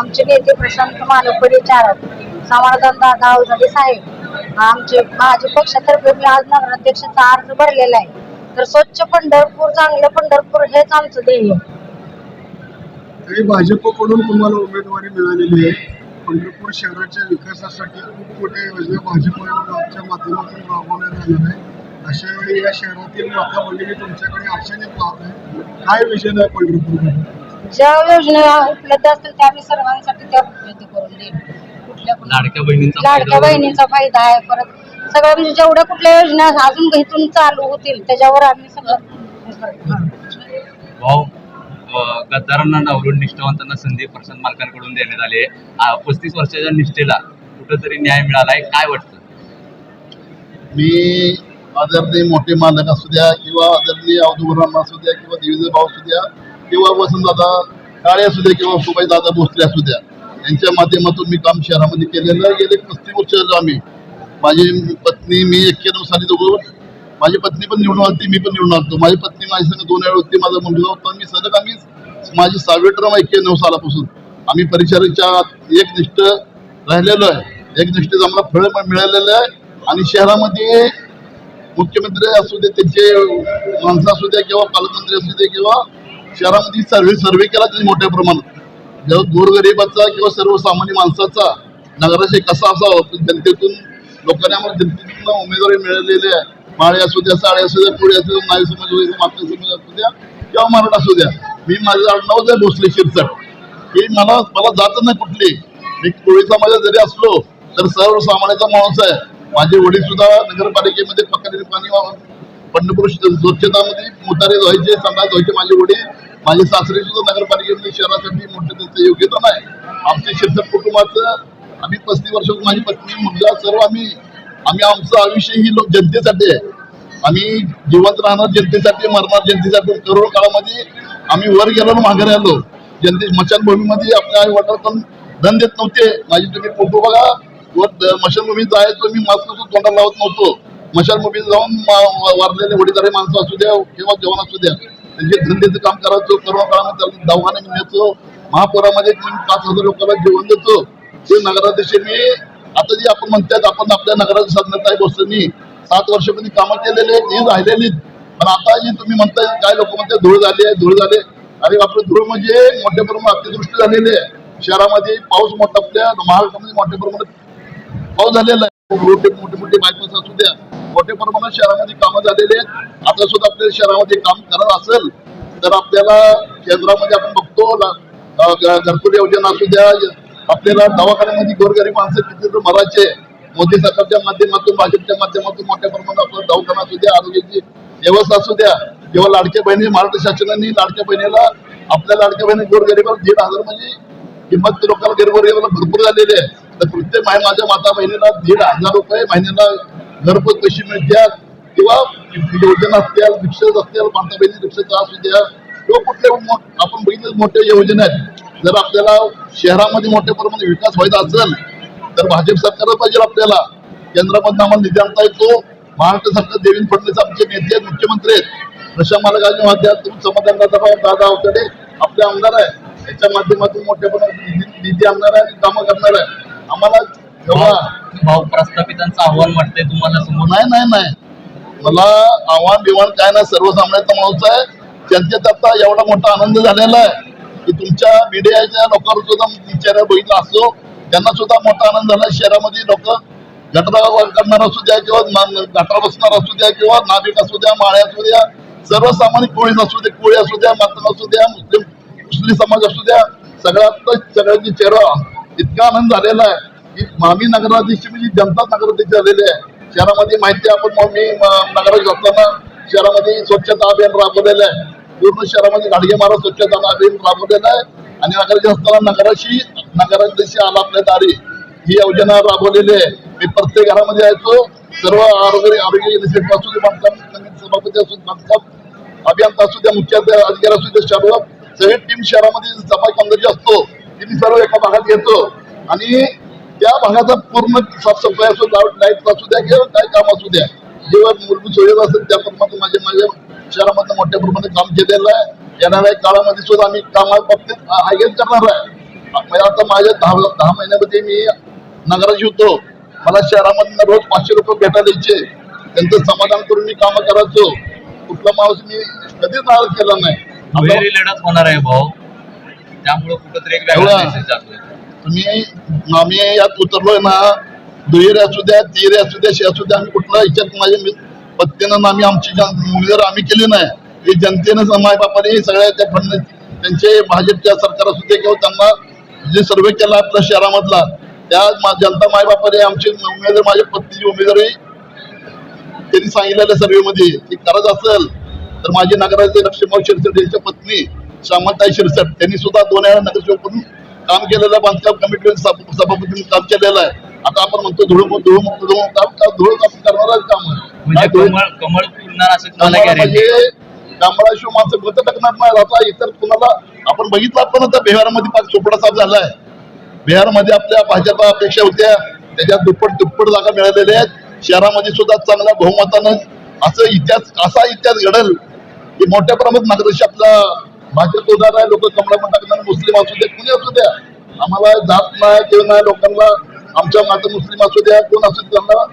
आमचे नेते प्रशांत मालकरी चार समाधान दादा अवजाडे साहेब. आमचे माझे पक्षातर्फे मी आज नगराध्यक्षाचा अर्ज भरलेला आहे. तर स्वच्छ पंढरपूर चांगलं पंढरपूर हेच आमचं ध्येय तरी भाजपकडून तुम्हाला उमेदवारी मिळालेली आहे. पंढरपूर शहराच्या विकासासाठी खूप मोठ्या योजना भाजपच्या माध्यमातून राबवण्यात येणार आहे अशा वेळी या शहरातील वातावरण म्हणजे भगिनी तुमच्याकडे आशेने पाहत आहे काय विजन आहे पंढरपूरमध्ये? ज्या योजना उपलब्ध असतील त्या आम्ही सर्वांसाठी त्या उपलब्ध करून देईल कुठल्या लाडक्या बहिणींचा लाडक्या फायदा बहिणीचा फायदा आहे परत सगळं म्हणजे जेवढ्या कुठल्या योजना अजून इथून चालू होतील त्याच्यावर आम्ही सगळं हे करतो. भाऊ अं, गद्दारांना डावलून निष्ठावंतांना संधी प्रशांत मालकांकडून देण्यात आली आहे. पस्तीस वर्षाच्या निष्ठेला कुठंतरी न्याय मिळालाय काय वाटतं? मी आदरणीय मोठे मालक असू द्या किंवा आदरणीय अवधूराम असू द्या किंवा देवीचे भाऊ असू द्या किंवा वसंतदादा काळे असू द्या किंवा सुबाई दादा भोसले असू द्या यांच्या माध्यमातून मी काम शहरामध्ये केलेलं गेले पस्तीस वर्ष झालो आम्ही. माझी पत्नी मी एक्क्याण्णव साली दोघं माझी पत्नी पण निवडून आली मी पण निवडून आलतो माझी पत्नी माझी संग दोन वेळा होती माझा मुलगा होता मी सलग आम्ही माझी सहावी टर्म एक्क्याण्णव सालापासून. आम्ही परिसराच्या एकनिष्ठ राहिलेलो आहे. एकनिष्ठेचं आम्हाला फळ मिळालेलं आहे. आणि शहरामध्ये मुख्यमंत्री असू दे त्यांचे माणसं असू द्या किंवा पालकमंत्री असू दे किंवा शहरामध्ये सर्वे सर्वे केला त्यांनी मोठ्या प्रमाणात. जेव्हा गोरगरिबाचा किंवा सर्वसामान्य माणसाचा नगराशी कसा असावा जनतेतून लोकांनी आम्हाला जनतेतून उमेदवारी मिळालेली आहे. माळे असू द्या साडे असू द्या पुढे असू द्या नावी समाज असू द्या माता समाज असू द्या किंवा मराठा असू द्या. मी माझं आडनाव आहे भोसले शिरसट की मला मला जात नाही कुठली. मी कोळी माझ्या जरी असलो तर सर्वसामान्याचा माणूस आहे. माझे वडील सुद्धा नगरपालिकेमध्ये पकडले पाणी पंढरपूर स्वच्छतामध्ये मोटारे व्हायचे संडास व्हायचे माझे वडील. माझे सासरे सुद्धा नगरपालिकेमध्ये शहरासाठी मोठे त्यांचं योग्यता नाही. आमचे शिक्षक कुटुंबाचं आम्ही पस्तीस वर्ष माझी पत्नी मुलगा सर्व आम्ही आम्ही आमचं आयुष्य ही लोक जनतेसाठी आहे. आम्ही जिवंत राहणार जनतेसाठी मरणार जनतेसाठी. करोड काळामध्ये आम्ही वर गेलो आणि आलो. जनते मशानभूमीमध्ये आपल्या आई वडिलांना पण धन देत नव्हते. माझी तुम्ही फोटो बघा. वर द- जायचो. मी मास्क तोंडाला लावत नव्हतो. स्मशानभूमीत जाऊन वारलेले वडीलधारे माणसं असू द्या किंवा जवान असू द्या त्यांचे धंद्याचं काम करायचो करोना काळामध्ये दवाखाने दवाखान्यात मी महापुरामध्ये पाच हजार लोकांना जेवण देतो. ते नगराध्यक्ष मी आता जे आपण म्हणतात आपण आपल्या नगराच्या साधनात आहे मी. सात वर्षामध्ये कामं केलेले आहेत, ही राहिलेली पण आता जी तुम्ही म्हणताय काय लोक म्हणतात धूळ झाली आहे धूळ झाले अरे आपलं धूळ म्हणजे मोठ्या प्रमाणात अतिवृष्टी झालेली आहे. शहरामध्ये पाऊस मोठा आपल्या महाराष्ट्रामध्ये मोठ्या प्रमाणात पाऊस झालेला आहे. मोठे मोठे मोठे बायपास असू द्या. मोठ्या प्रमाणात शहरामध्ये कामं झालेले आहेत. आता सुद्धा आपल्या शहरामध्ये काम करत असेल तर आपल्याला केंद्रामध्ये आपण बघतो घरकुल योजना असू द्या आपल्याला दवाखान्यामध्ये गोरगरीब माणसं किती मरायचे. मोदी सरकारच्या माध्यमातून भाजपच्या माध्यमातून मोठ्या प्रमाणात आपला दवाखाना असू द्या आरोग्याची व्यवस्था असू द्या. किंवा लाडक्या बहिणी महाराष्ट्र शासनाने लाडक्या बहिणीला आपल्या लाडक्या बहिणी गोरगरीबाला दीड हजार म्हणजे किंमत लोकांना गरीबगरीबाला भरपूर झालेली आहे. तर प्रत्येक माझ्या माता बहिणीला दीड हजार रुपये महिन्याला घरपोच कशी मिळतात. किंवा योजना असतील रिक्षा असतील माता बहिणी रिक्षाचा असू द्या. किंवा कुठले आपण बघितले मोठ्या योजना आहेत. जर आपल्याला शहरामध्ये मोठ्या प्रमाणात विकास व्हायचा असेल तर भाजप सरकारच पाहिजे आपल्याला. केंद्रामधून आम्हाला निधी आणता येतो. महाराष्ट्र सरकार देवेंद्र फडणवीस आमचे नेते आहेत मुख्यमंत्री आहेत. प्रशांत मालकाच्या माध्यमातून समाधान दादा दादा अवतडे आपले आमदार आहे याच्या माध्यमातून मोठ्या प्रमाणात निधी आणणार आहे आणि कामं करणार आहे. आम्हाला जेव्हा भाऊ प्रस्थापितांचं आव्हान वाटतंय तुम्हाला समोर? नाही नाही नाही. मला आव्हान बिव्हान काय नाही सर्वसामान्याचा माणूस आहे. जनतेत आता एवढा मोठा आनंद झालेला आहे की तुमच्या मीडियाच्या लोकांवर सुद्धा चेहरा बघितला असतो त्यांना सुद्धा मोठा आनंद झाला. शहरामध्ये लोक गटरा करणार असू द्या किंवा ना- गटार बसणार असू द्या किंवा नाभिक असू द्या माळे असू द्या सर्वसामान्य कोळी असू दे कोळी असू द्या मातंग असू द्या मुस्लिम मुस्लिम समाज असू द्या सगळ्यात सगळ्यांची चेहरा इतका आनंद झालेला आहे की मामी नगराध्यक्ष म्हणजे जनता नगराध्यक्ष झालेले आहे. शहरामध्ये माहिती आपण मामी नगराध्यक्ष असताना शहरामध्ये स्वच्छता अभियान राबवलेलं आहे. पूर्ण शहरामध्ये गाडगे महाराज स्वच्छता अभियान राबवलेलं आहे. आणि नगराध्यक्ष असताना नगराशी नगराध्यक्ष आला आपल्या दारी. ही योजना राबवलेली आहे. मी प्रत्येक घरामध्ये यायचो सर्व आरोग्य आरोग्य असू दे बांधकाम सभापती असू दे बांधकाम अभियंता असू द्या मुख्य अधिकारी असू द्या सर्व सगळी टीम शहरामध्ये सफाई कामगारी असतो. ती मी सर्व एका भागात येतो. आणि त्या भागाचा पूर्ण साफसफाई असो लाइट असू द्या किंवा काय काम असू द्या जेव्हा मूलभूत सुविधा असेल त्या प्रमाणे माझे माझ्या शहरामध्ये मोठ्या प्रमाणात काम केलेलं आहे. येणाऱ्या काळामध्ये सुद्धा आम्ही कामा बाबतीत करणार आहे. म्हणजे आता माझ्या दहा दहा महिन्यामध्ये मी नगरात होतो मला शहरामधनं रोज पाचशे रुपये भेटायला द्यायचे. त्यांचं समाधान करून मी कामं करायचो. कुठला माणूस मी कधीच नाराज केला नाही. दुहेरी लढत होणार आहे भाऊ. त्यामुळे कुठंतरी एक वेगळा एवढा. मेसेज जातोय. तुम्ही आम्ही यात उतरलोय ना दुहेरी असू द्या तिहेरी असू द्या शे असू द्या आम्ही कुठला याच्यात माझ्या मि- पत्नीनं आम्ही आमची जन- उमेदवार आम्ही केली नाही. हे जनतेनं माय बापाने सगळ्या त्या फंड त्यांचे भाजपच्या सरकार असू दे किंवा त्यांना जे सर्वे केला आपल्या शहरामधला त्या मा- जनता माय बापाने आमची उमेदवार माझ्या पत्नीची उमेदवारी त्यांनी सांगितलेल्या सर्वेमध्ये की करत असेल तर माझे नगराचे लक्ष्मण शिरसट यांच्या पत्नी श्यामताई शिरसट त्यांनी सुद्धा दोन वेळा नगरसेवक म्हणून काम केलेलं बांधकाम कमिटी सभापती काम केलेलं आहे. आता आपण म्हणतो धुळ धुळ धुळ काम का धुळ काम करणारच काम आहे. म्हणजे काय धुळ- कमळ कमळ फुलणार असं तुम्हाला कमळ गॅरेंटी म्हणजे कमळाशिवाय माणसं मत टाकणार नाही. आता इतर कुणाला आपण बघितलं आपण आता बिहारमध्ये पाच चोपडा साफ झालाय. बिहारमध्ये आपल्या भाजपा अपेक्षा होत्या. त्याच्यात दुप्पट दुप्पट जागा मिळालेल्या आहेत. शहरामध्ये सुद्धा चांगल्या बहुमतानं असं इतिहास असा इतिहास घडेल. की मोठ्या प्रमाणात नागरिक आपला भाजप होणार आहे लोक कमळा टाकणार मुस्लिम असू द्या कुणी असू द्या. आम्हाला जात नाही किंवा नाही लोकांना आमच्या मात्र मुस्लिम असू द्या कोण असू त्यांना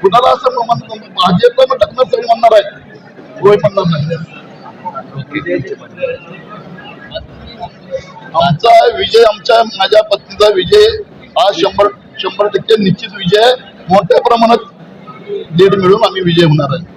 कुणाला असं म्हण- भाजपला मग टाकणार सगळे म्हणणार आहे. होय म्हणणार नाही. आमचा विजय आमच्या माझ्या पत्नीचा विजय हा शंभर शंभर टक्के निश्चित विजय मोठ्या प्रमाणात लीड मिळून आम्ही विजय होणार आहे.